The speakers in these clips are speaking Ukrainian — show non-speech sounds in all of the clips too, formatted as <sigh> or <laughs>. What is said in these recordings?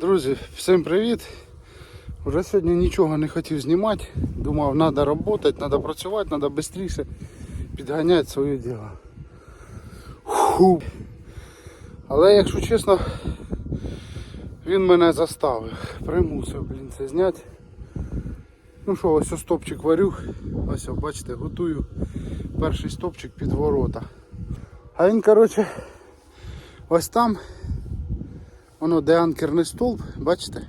Друзі, всім привіт! Уже сьогодні нічого не хотів знімати. Думав, треба працювати, треба працювати, треба швидше підганяти своє діло. Фу. Але якщо чесно, він мене заставив. Примусив, блін, це зняти. Ну що, ось стопчик варю. Ось, бачите, готую перший стопчик під ворота. А він, коротше, ось там Воно де анкерний стовп, бачите?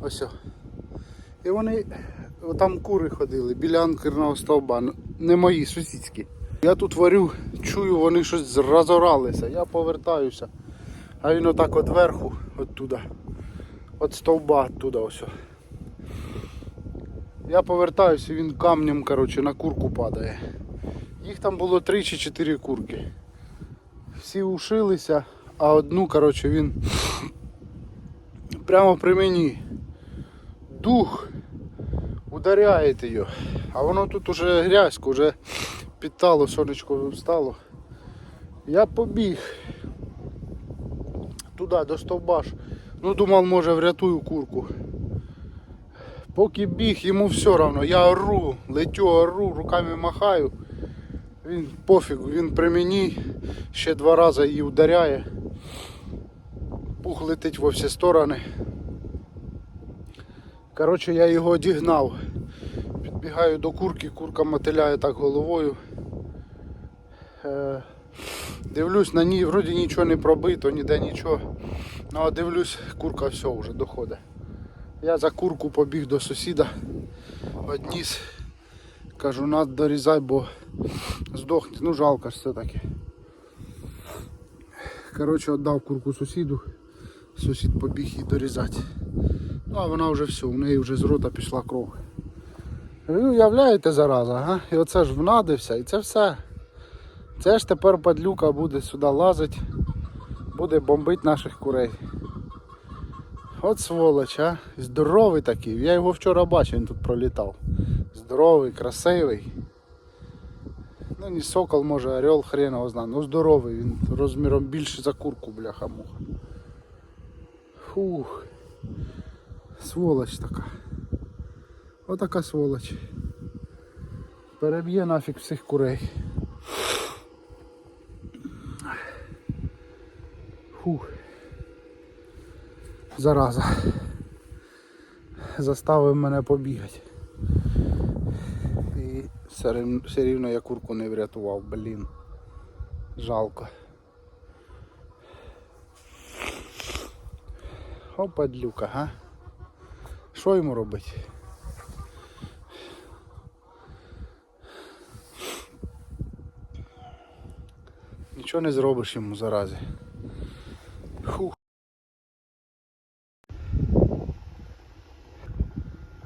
Ось. І вони там кури ходили біля анкерного стовба, ну, не мої сусідські. Я тут варю, чую, вони щось розоралися. Я повертаюся. А він отак от верху, оттуда. От стовба оттуда ось. Я повертаюся, він камнем коротше, на курку падає. Їх там було три чи чотири курки. Всі ушилися, а одну, коротше, він прямо при мені дух ударяє її. А воно тут уже грязько, вже підтало, сонечко встало. Я побіг туди до стовба. ж. Ну думав, може врятую курку. Поки біг, йому все одно, я ору, летю, ору, руками махаю. Він пофіг, він при мені ще два рази її ударяє. Пух летить во всі сторони. Коротше, я його одігнав. Підбігаю до курки, курка мотиляє так головою. Е, дивлюсь на ній, вроді нічого не пробито, ніде нічого. Ну а дивлюсь, курка все вже доходить. Я за курку побіг до сусіда, одніс. Кажу, надо дорізай, бо здохне. Ну жалко ж все-таки. Коротше, віддав курку сусіду. Сусід побіг її дорізати. Ну а вона вже все, у неї вже з рота пішла кров. Ви уявляєте зараза, га? І оце ж внадився, і це все. Це ж тепер падлюка буде сюди лазити, буде бомбити наших курей. От сволоч, а. Здоровий такий. Я його вчора бачив, він тут пролітав. Здоровий, красивий. Ну не сокол, може, орел, хрен його знає. Ну здоровий, він розміром більше за курку, бляха муха. Фух. Сволоч така. Отака сволоч. Переб'є нафіг всіх курей. Фух. Зараза. Заставив мене побігати. І все рівно, я курку не врятував, блін. Жалко. О, падлюка, га? Що йому робити? Нічого не зробиш йому заразі. Фух.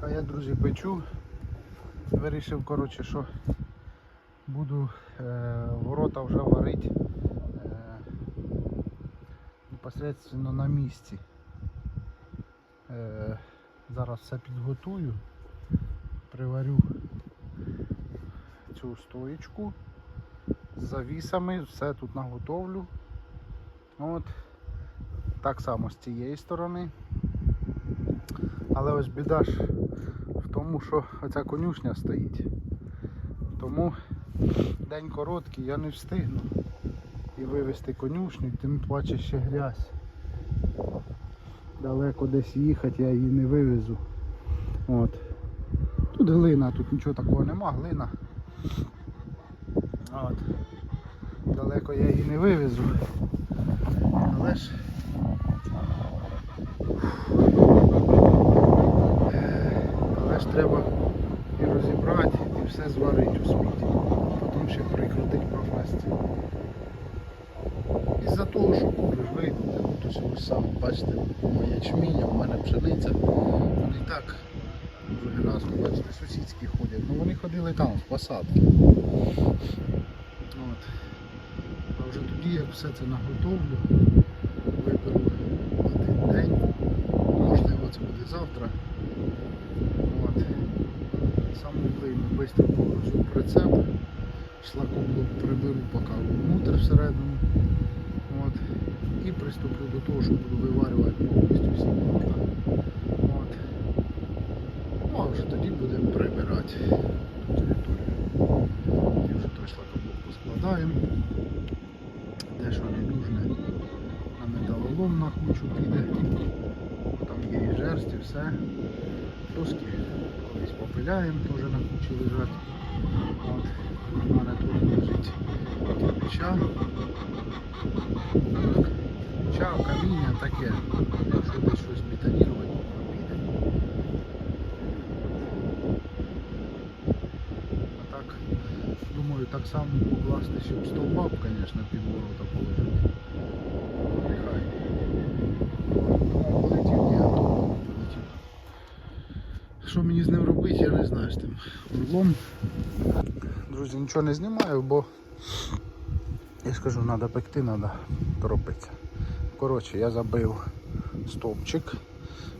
А я, друзі, печу. Вирішив, коротше, що буду е, ворота вже варити е, непосредственно на місці. Е, зараз все підготую, приварю цю стоєчку з завісами, все тут наготовлю. От. Так само з цієї сторони. Але ось біда ж в тому, що оця конюшня стоїть. Тому день короткий, я не встигну і вивезти конюшню, тим паче ще грязь. Далеко десь їхати, я її не вивезу. От. Тут глина, тут нічого такого нема, глина. От. Далеко я її не вивезу. Але ж але ж треба і розібрати, і все зварити успіти. Потім ще прикрутити професію. Із-за того, що кури ж ось сам, бачите, моє ячміння, в мене пшениця. Вони так вже разом, бачите, сусідські ходять. Ну вони ходили там, в посадки. От. А вже тоді, як все це наготовлю, виберу один день, можливо це буде завтра. От. Глину швидко погрузу в прицеп, шлакоблок приберу поки внутрь всередину. От. І приступлю до того, що буду виварювати повністю всі ворота. От. Ну, а вже тоді будемо прибирати територію. І вже той шлакоблок поскладаємо. Де що не нужне на металолом на кучу піде. Там є і жерсть, і все. Доски колись попиляємо, теж на кучі лежать. От. У мене тут лежить кирпича. Кирпича, каміння таке. Якщо десь щось бетонувати, то піде. А так, думаю, так само покласти, щоб стовба, б, звісно, під ворота положити. Нехай. Думав, полетів, ні, а то полетів. Що мені з ним робити, я не знаю з тим урлом. Друзі, нічого не знімаю, бо я скажу, треба пекти, треба торопитися. Коротше, я забив стовпчик.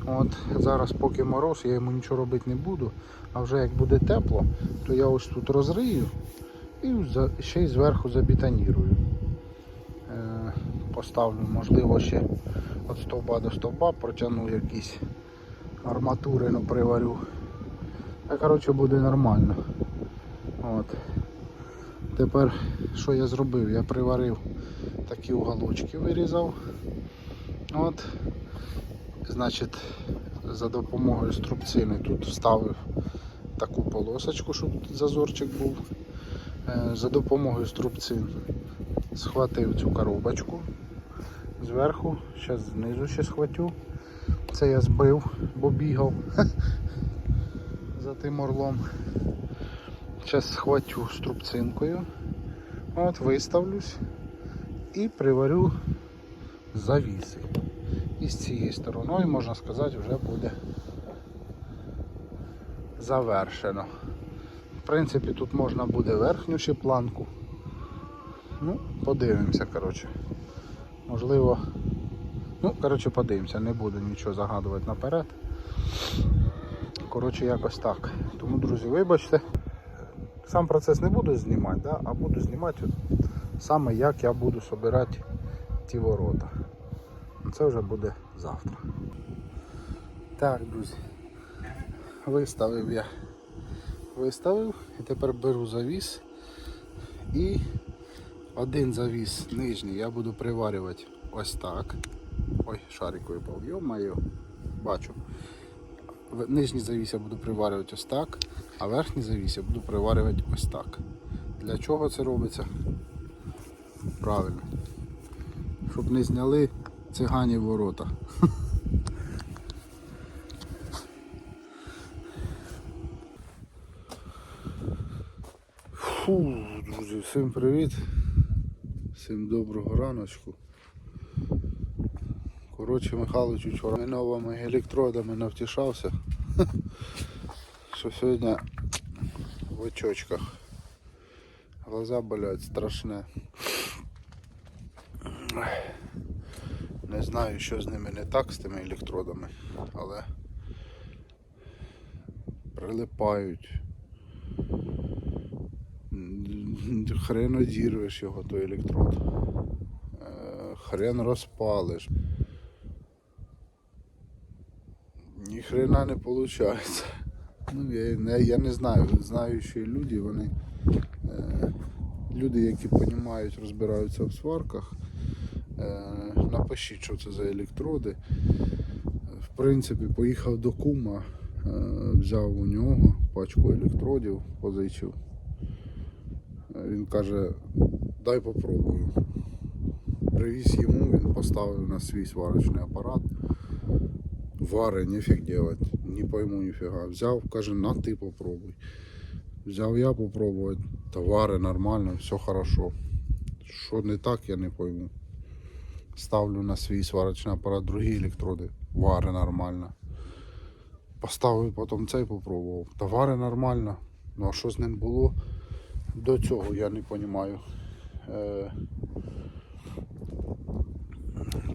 От, зараз поки мороз, я йому нічого робити не буду. А вже як буде тепло, то я ось тут розрию і ще й зверху забетонірую. Е, поставлю, можливо, ще від стовба до стовба протягну якісь арматури, ну приварю. Та коротше буде нормально. От. Тепер що я зробив? Я приварив такі уголочки, вирізав. От. Значить, за допомогою струбцини тут вставив таку полосочку, щоб зазорчик був. Е, За допомогою струбцин схватив цю коробочку зверху, зараз знизу ще схватю. Це я збив, бо бігав <laughs> за тим орлом. Зараз схватю струбцинкою. От, виставлюсь і приварю завіси. І з цієї стороною, можна сказати, вже буде завершено. В принципі, тут можна буде верхню ще планку. Ну, подивимося, коротше. Можливо. Ну, коротше, подивимося, не буду нічого загадувати наперед. Коротше, якось так. Тому, друзі, вибачте. Сам процес не буду знімати, да? а буду знімати от саме як я буду собирати ті ворота. Це вже буде завтра. Так, друзі. Виставив я. Виставив і тепер беру завіс і один завіс нижній я буду приварювати ось так. Ой, шарик випав, йо-моє, бачу. Нижній завіс я буду приварювати ось так, а верхній завіс я буду приварювати ось так. Для чого це робиться? Правильно. Щоб не зняли цигані ворота. Фу, друзі, всім привіт. Всім доброго раночку. Коротше, Михайлович вчора новими електродами навтішався. Що сьогодні в очочках. Глаза болять страшне. Не знаю, що з ними не так, з тими електродами, але прилипають. Хрен одірвеш його, той електрод. Е, Хрен розпалиш. Ні хрена не виходить. Ну, я, я не знаю. Знаю, що люди, вони е, люди, які розуміють, розбираються в сварках. Е, напишіть, що це за електроди. В принципі, поїхав до кума, е, взяв у нього пачку електродів, позичив. Е, Він каже, дай попробую. Привіз йому, він поставив на свій сварочний апарат. Вари, нефіг делать, не пойму ніфіга. Взяв, каже, на ти попробуй. Взяв я попробувати, товари нормально, все хорошо. Що не так, я не пойму. Ставлю на свій сварочний апарат другі електроди, вари нормально. Поставив потім цей попробував. Товари нормально. Ну а що з ним було до цього, я не розумію. Е,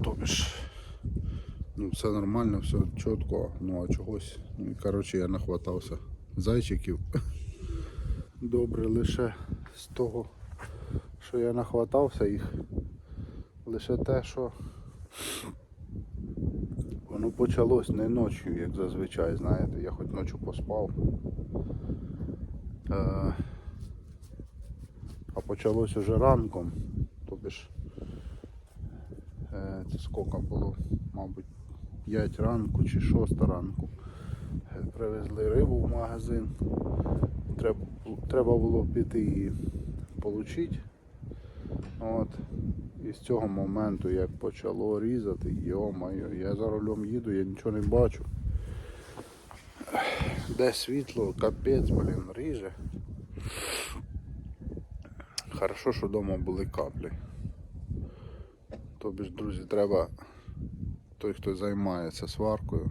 тобі ж, ну все нормально, все чітко, ну а чогось. Ну, коротше, я нахватався зайчиків. <laughs> Добре лише з того, що я нахватався їх. Лише те, що воно почалось не ночі, як зазвичай, знаєте, я хоч ночі поспав. Е, а почалось уже ранком, тобі ж е, це скільки було, мабуть, 5 ранку чи 6 ранку. Е, Привезли рибу в магазин. Треба, було піти її отримати. От. І з цього моменту, як почало різати, йо-моє, я за рулем їду, я нічого не бачу. Де світло, капець, блін, ріже. Хорошо, що вдома були каплі. Тобі ж, друзі, треба той, хто займається сваркою.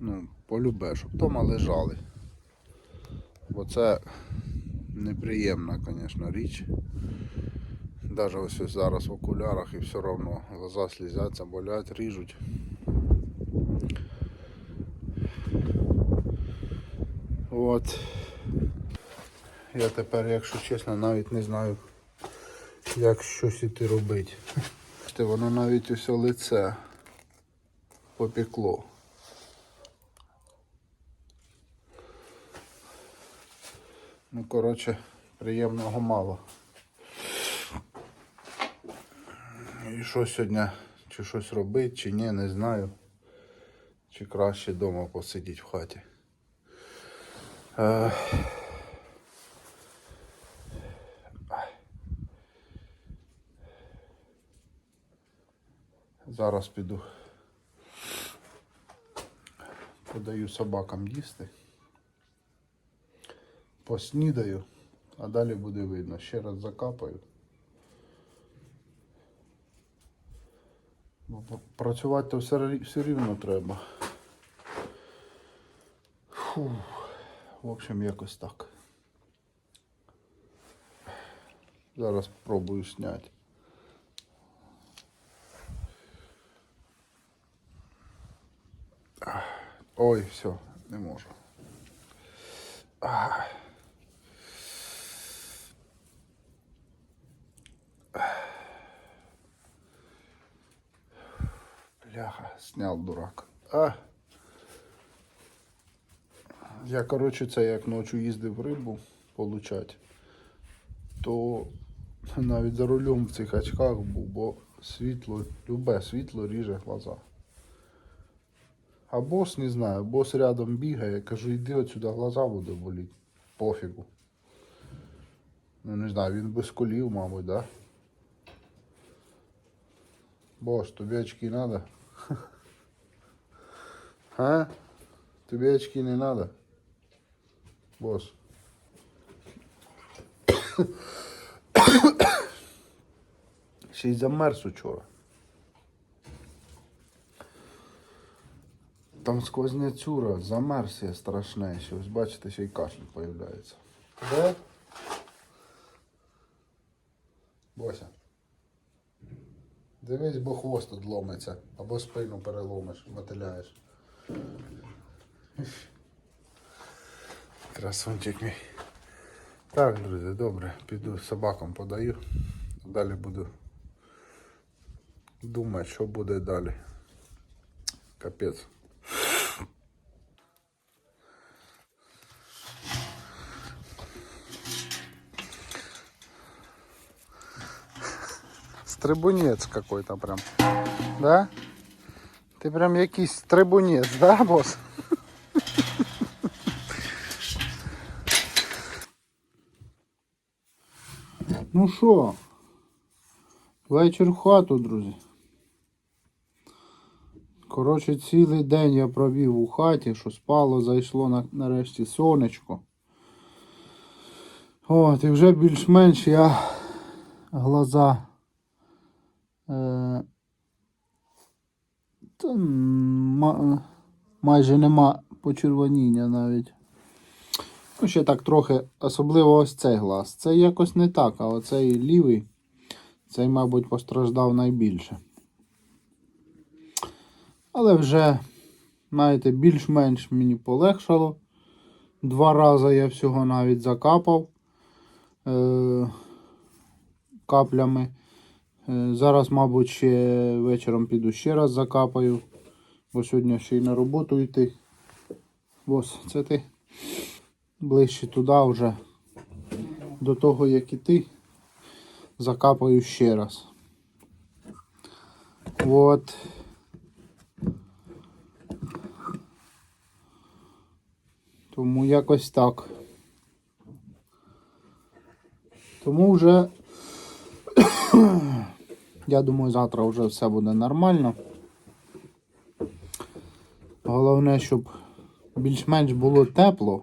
Ну, полюбе, щоб вдома лежали. Бо це неприємна, звісно, річ. Навіть ось ось зараз в окулярах і все одно глаза слізяться, болять, ріжуть. От. Я тепер, якщо чесно, навіть не знаю, як щось іти робити. Бачите, Воно навіть усе лице попекло. Ну, коротше, приємного мало. І що сьогодні, чи щось робити, чи ні, не знаю. Чи краще вдома посидіти в хаті. Е, Зараз піду. Подаю собакам їсти. Поснідаю, а далі буде видно. Ще раз закапаю. Бо Працювати все, рівно треба. Фу. В общем, якось так. Зараз спробую зняти. Ой, все, не можу. Ах. Бляха, снял дурак. А. Я, коротше, це як ночі їздив рибу получать, то навіть за рулем в цих очках був, бо світло, любе світло ріже глаза. А бос не знаю, бос рядом бігає, кажу, йди отсюди, глаза буде боліти. Пофігу. Ну не знаю, він без колів, мабуть, да? Бос, тобі очки надо? <laughs> А? Тобі очки не надо? Бос. <coughs> Ще й замерз учора. Там сквозняцюра, замерз я страшне, ще ось бачите, ще й кашель появляється. Да? Бося. Дивись, бо хвост тут ломиться, або спину переломиш, мотиляєш. Красунчик мій. Так, друзі, добре, піду собакам подаю. Далі буду думати, що буде далі. Капець. Стрибунець какой-то прям. Да? Ти прям якийсь стрибунець, да, бос? <laughs> Ну що, вечір в хату, друзі. Коротше, цілий день я провів у хаті, що спало, зайшло на, нарешті сонечко. От, і вже більш-менш я глаза. Е, та, майже нема почервоніння навіть. Ну, ще так трохи, особливо ось цей глаз. Це якось не так, а оцей лівий, цей, мабуть, постраждав найбільше. Але вже, знаєте, більш-менш мені полегшало. Два рази я всього навіть закапав е- каплями. Е, Зараз, мабуть, ще вечором піду ще раз закапаю. Бо сьогодні ще й на роботу йти. Ось, це ти ближче туди вже. До того, як іти, закапаю ще раз. От. Тому якось так. Тому вже я думаю, завтра вже все буде нормально. Головне, щоб більш-менш було тепло.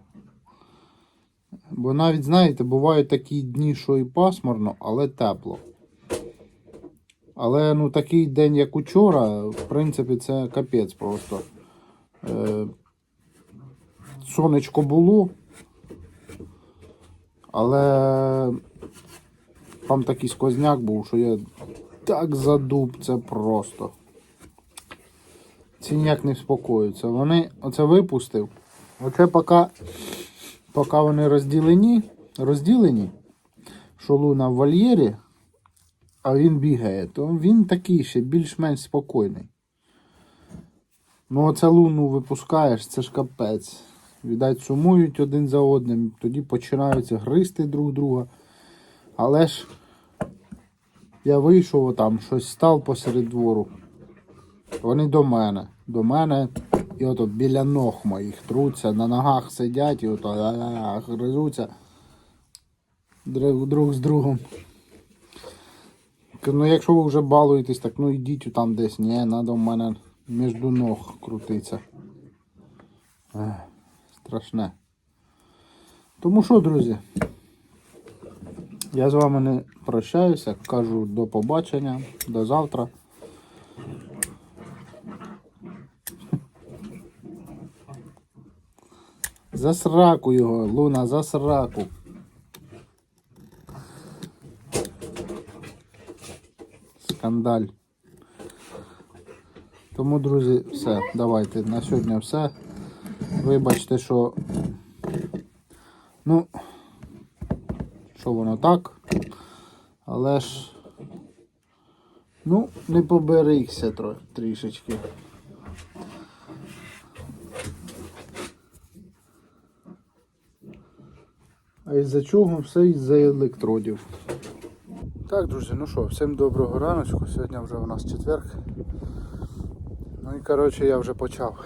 Бо навіть, знаєте, бувають такі дні, що і пасмурно, але тепло. Але ну, такий день, як учора, в принципі, це капець просто. Е, сонечко було, але там такий сквозняк був, що я так задуб, це просто. Ці ніяк не вспокоюються. Вони оце випустив. Оце поки, поки вони розділені, розділені, що луна в вольєрі, а він бігає, то він такий ще більш-менш спокійний. Ну, оце луну випускаєш, це ж капець. Відать, сумують один за одним, тоді починаються гризти друг друга. Але ж я вийшов отам, щось став посеред двору. Вони до мене. До мене і ото біля ног моїх труться, на ногах сидять і ото гризуться друг, з другом. Ну, якщо ви вже балуєтесь, так ну йдіть там десь. Ні, треба в мене між ног крутиться. Страшне. Тому що, друзі? Я з вами не прощаюся, кажу до побачення, до завтра. За сраку його, Луна, за сраку. Скандаль. Тому, друзі, все, давайте. На сьогодні все. Вибачте, що. Ну, що воно так. Але ж. Ну, не поберігся тро, трішечки. А із-за чого? Все із-за електродів. Так, друзі, ну що, всім доброго раночку. Сьогодні вже у нас четверг. Ну і коротше я вже почав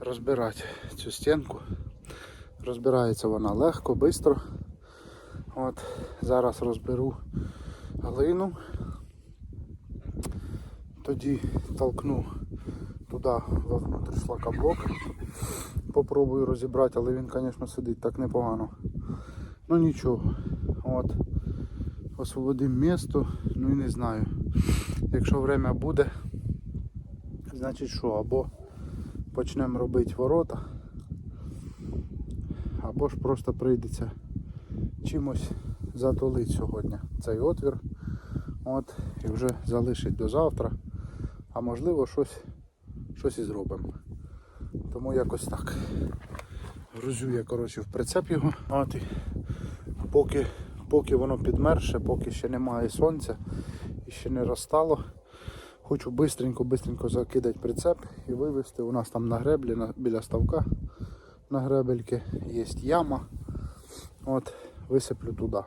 розбирати цю стінку. Розбирається вона легко, швидко. От, зараз розберу глину. Тоді толкну туди вовнутрь шлакоблок. Попробую розібрати, але він, звісно, сидить так непогано. Ну нічого. От. Освободимо місто, ну і не знаю. Якщо время буде, значить що, або почнемо робити ворота, або ж просто прийдеться чимось затулити сьогодні цей отвір. От, і вже залишить до завтра. А можливо щось, щось і зробимо. Тому якось так. Грузю я коротше в прицеп його. От, і поки, поки воно підмерше, поки ще немає сонця і ще не розстало. Хочу бистренько-бистренько закидати прицеп і вивезти. У нас там на греблі, на, біля ставка на гребельки є яма. От, висиплю туди.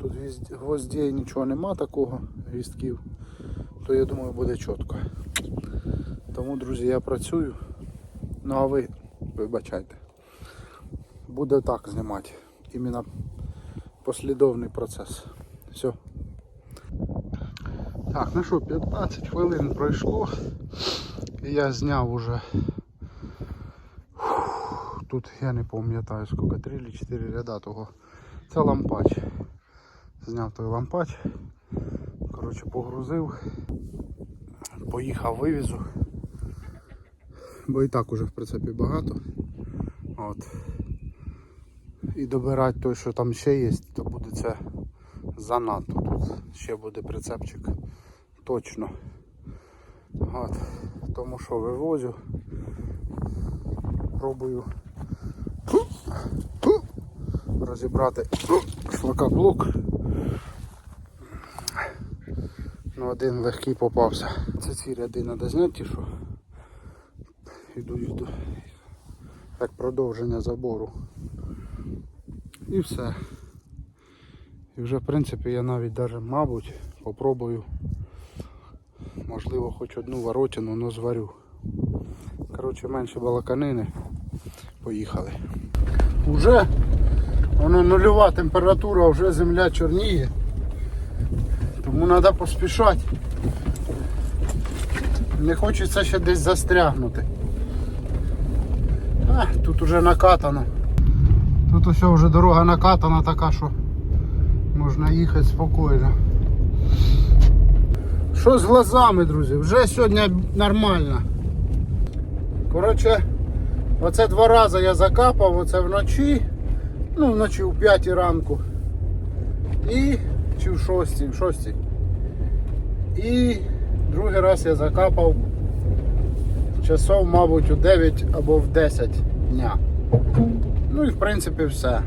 Тут гвоздей нічого нема такого, гвіздків, то я думаю буде чітко. Тому, друзі, я працюю. Ну а ви вибачайте. Буде так знімати. Іменно послідовний процес. Все. Так, ну що, 15 хвилин пройшло. І я зняв уже. Тут я не пам'ятаю скільки, 3 чи 4 ряда того. Це лампач. Зняв той лампач. Коротше, погрузив. Поїхав вивізу. Бо і так уже в прицепі багато. От. І добирати той, що там ще є, то буде це занадто. Тут ще буде прицепчик. Точно. От. Тому що вивозю. Пробую розібрати шлакоблок. Ну, один легкий попався. Це ці ряди треба зняти, що йдуть як продовження забору. І все. І вже в принципі я навіть даже, мабуть, попробую, можливо, хоч одну воротину, но зварю. Коротше, менше балаканини. Поїхали. Уже воно нульова температура, вже земля чорніє. Тому треба поспішати. Не хочеться ще десь застрягнути. А, тут уже накатано. Тут усе вже дорога накатана така, що можна їхати спокійно. Що з глазами, друзі? Вже сьогодні нормально. Коротше, оце два рази я закапав, оце вночі, ну вночі в 5 ранку. І чи в 6, в 6. І другий раз я закапав часов, мабуть, у 9 або в 10 дня. Ну і в принципі все.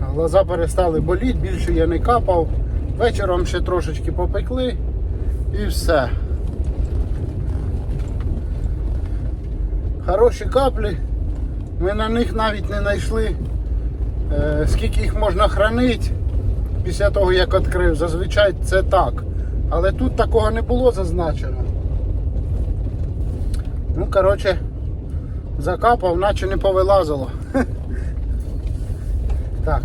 Глаза перестали боліти, більше я не капав. Вечором ще трошечки попекли і все. Хороші каплі. Ми на них навіть не знайшли, скільки їх можна хранити після того, як відкрив. Зазвичай це так. Але тут такого не було зазначено. Ну, коротше, закапав, наче не повилазило. <laughs> Так.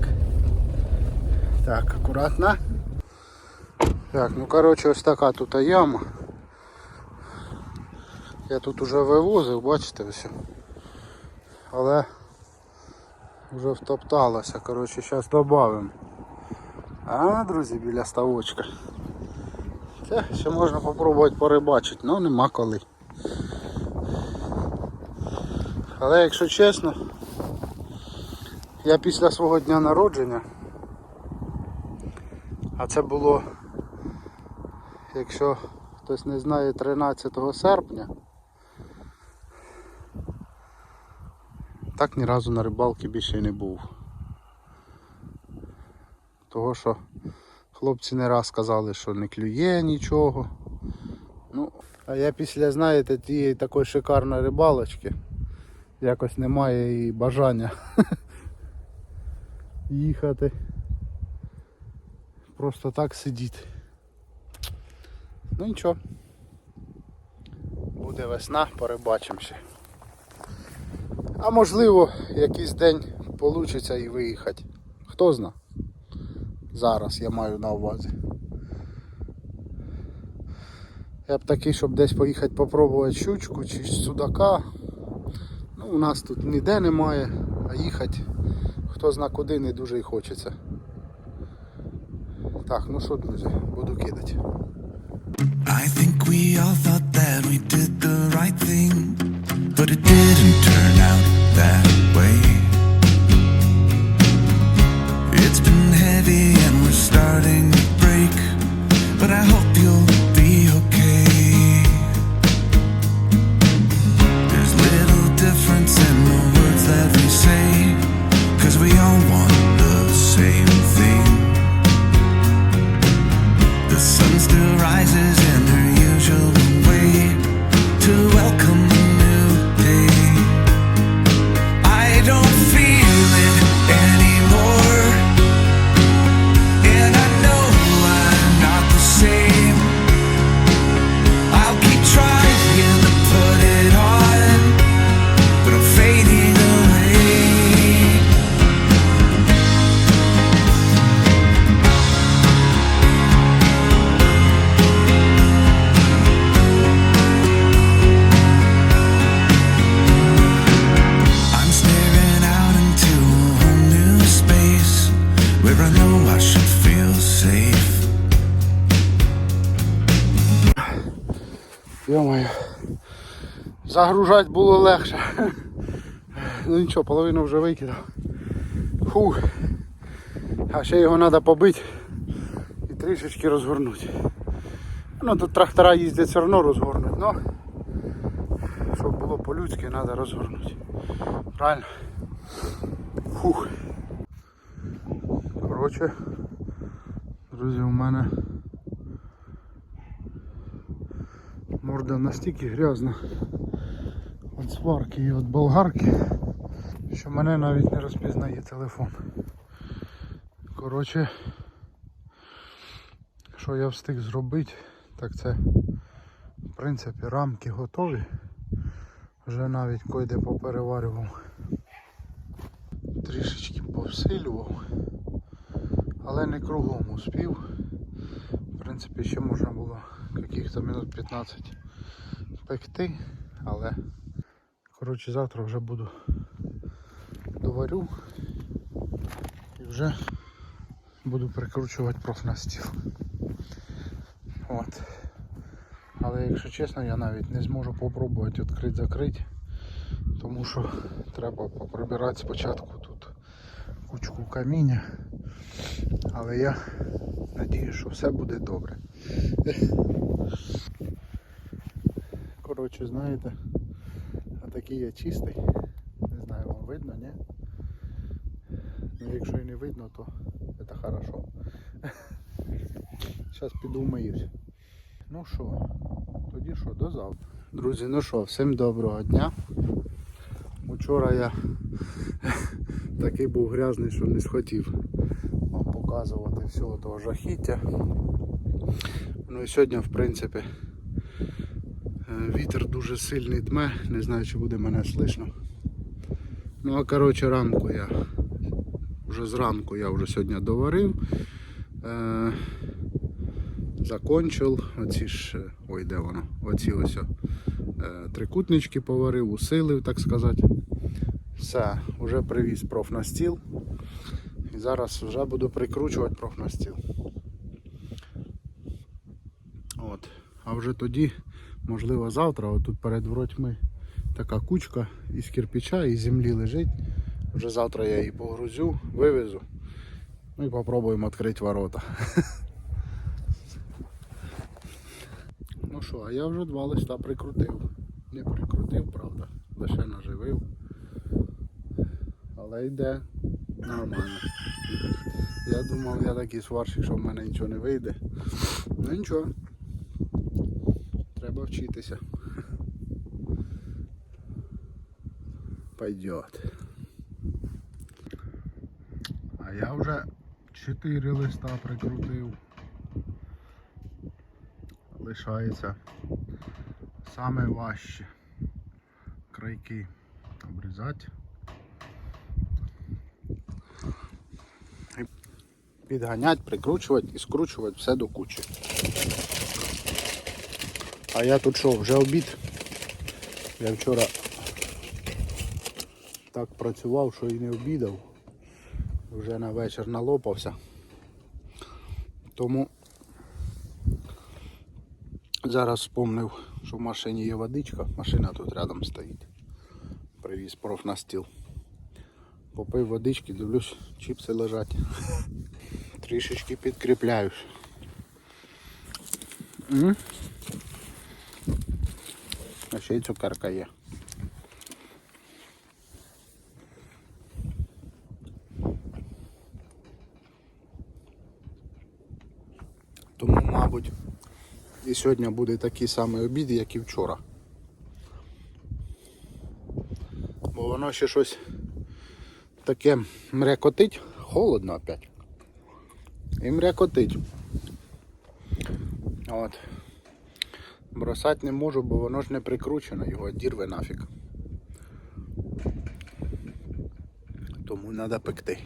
Так, акуратно. Так, ну коротше ось така тут яма. Я тут уже вивозив, бачите ось. Але вже втопталося. Коротше, зараз додамо. А, друзі, біля ставочка. Це ще можна спробувати порибачити, але нема коли. Але якщо чесно, я після свого дня народження, а це було, якщо хтось не знає, 13 серпня, так ні разу на рибалки більше не був. Того що хлопці не раз сказали, що не клює нічого. Ну, а я після, знаєте, тієї такої шикарної рибалочки якось немає і бажання <laughs> їхати. Просто так сидіти. Ну нічого. Буде весна, порибачимо ще. А можливо, якийсь день вийде і виїхати. Хто зна? Зараз я маю на увазі. Я б такий, щоб десь поїхати попробувати щучку чи судака. Ну, у нас тут ніде немає, а їхати хто зна куди не дуже і хочеться. Так, ну що, друзі, буду кидати. I think we all thought that we did the right thing, but it didn't turn out that way. It's been heavy and we're starting to break, but I hope you'll be okay. There's little difference in the words that we say, cause we all want the same thing. The sun still rises in her usual way to welcome Загружати було легше. Ну нічого, половину вже викидав. Фух. А ще його треба побити і трішечки розгорнути. Ну тут трактора їздять все одно розгорнуть, но щоб було по-людськи, треба розгорнути. Правильно? Фух. Коротше, друзі, у мене Морда настільки грязна від сварки і від болгарки, що мене навіть не розпізнає телефон. Коротше, що я встиг зробити, так це в принципі рамки готові. Вже навіть койде попереварював. Трішечки повсилював, але не кругом успів. В принципі, ще можна було яких-то минут 15 пекти, але коротше завтра вже буду доварю і вже буду прикручувати профнастіл. От. Але якщо чесно, я навіть не зможу попробувати відкрити закрити, тому що треба поприбирати спочатку тут кучку каміння. Але я надію, що все буде добре. Коротше, знаєте, такий я чистий. Не знаю, вам видно, ні? Ну, якщо і не видно, то це хорошо. <laughs> Зараз піду. Ну що, тоді що, до завтра. Друзі, ну що, всім доброго дня. Учора я <laughs> такий був грязний, що не схотів вам показувати всього того жахіття. Ну і сьогодні, в принципі, вітер дуже сильний дме, не знаю, чи буде мене слышно. Ну а коротше ранку я вже зранку я вже сьогодні доварив. Е, закончив. Оці ж, е, ой, де воно? Оці ось е, трикутнички поварив, усилив, так сказати. Все, вже привіз профнастіл. І зараз вже буду прикручувати профнастіл. От. А вже тоді, можливо, завтра, отут перед воротьми така кучка із кирпича і землі лежить. Вже завтра я її погрузю, вивезу. Ну і попробуємо відкрити ворота. <laughs> Ну що, а я вже два листа прикрутив. Не прикрутив, правда, лише наживив. Але йде нормально. Я думав, я такий сварщик, що в мене нічого не вийде. Ну нічого. Вчитися. Пойдет. А я вже 4 листа прикрутив. Лишається саме важче крайки обрізати. Підганять, прикручувати і скручувати все до кучі. А я тут що, вже обід? Я вчора так працював, що і не обідав. Вже на вечір налопався. Тому зараз вспомнив, що в машині є водичка. Машина тут рядом стоїть. Привіз профнастіл. Попив водички, дивлюсь, чіпси лежать. <laughs> Трішечки підкріпляюсь. А ще й цукерка є. Тому, мабуть, і сьогодні буде такий самий обід, як і вчора. Бо воно ще щось таке мрякотить, холодно опять. І мрякотить. От. Бросати не можу, бо воно ж не прикручено, його дірве нафік. Тому треба пекти.